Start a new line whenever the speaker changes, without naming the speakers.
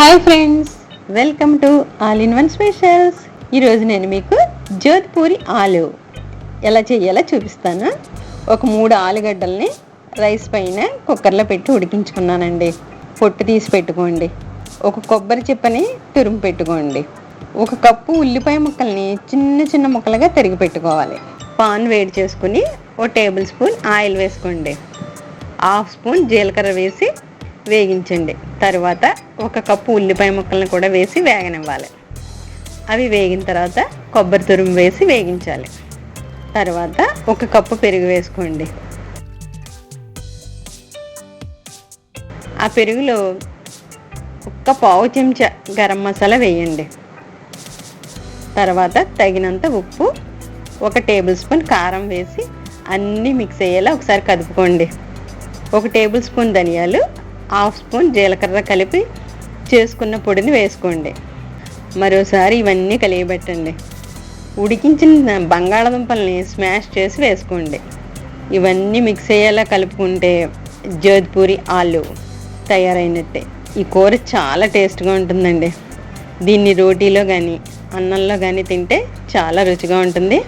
Hi friends. Welcome to all in one specials. ఈరోజు నేను మీకు జోధ్పూరి ఆలు ఎలా చేయాలో చూపిస్తాను. ఒక మూడు ఆలుగడ్డల్ని రైస్ పైన కుక్కర్లో పెట్టి ఉడికించుకున్నానండి. పొట్టు తీసి పెట్టుకోండి. ఒక కొబ్బరి చిప్పని తురుము పెట్టుకోండి. ఒక కప్పు ఉల్లిపాయ ముక్కల్ని చిన్న చిన్న ముక్కలుగా తరిగి పెట్టుకోవాలి. పాన్ వేడి చేసుకుని ఓ టేబుల్ స్పూన్ ఆయిల్ వేసుకోండి. హాఫ్ స్పూన్ జీలకర్ర వేసి వేగించండి. తర్వాత ఒక కప్పు ఉల్లిపాయ ముక్కలను కూడా వేసి వేగనివ్వాలి. అవి వేగిన తర్వాత కొబ్బరి తురుము వేసి వేగించాలి. తర్వాత ఒక కప్పు పెరుగు వేసుకోండి. ఆ పెరుగులో ఒక్క పావు చెంచా గరం మసాలా వేయండి. తర్వాత తగినంత ఉప్పు ఒక టేబుల్ స్పూన్ కారం వేసి అన్నీ మిక్స్ అయ్యేలా ఒకసారి కదుపుకోండి. ఒక టేబుల్ స్పూన్ ధనియాలు హాఫ్ స్పూన్ జీలకర్ర కలిపి చేసుకున్న పొడిని వేసుకోండి. మరోసారి ఇవన్నీ కలియబెట్టండి. ఉడికించిన బంగాళదుంపల్ని స్మాష్ చేసి వేసుకోండి. ఇవన్నీ మిక్స్ అయ్యేలా కలుపుకుంటే జోధ్పూరి ఆలు తయారైనట్టే. ఈ కూర చాలా టేస్ట్గా ఉంటుందండి. దీన్ని రోటీలో కానీ అన్నంలో కానీ తింటే చాలా రుచిగా ఉంటుంది.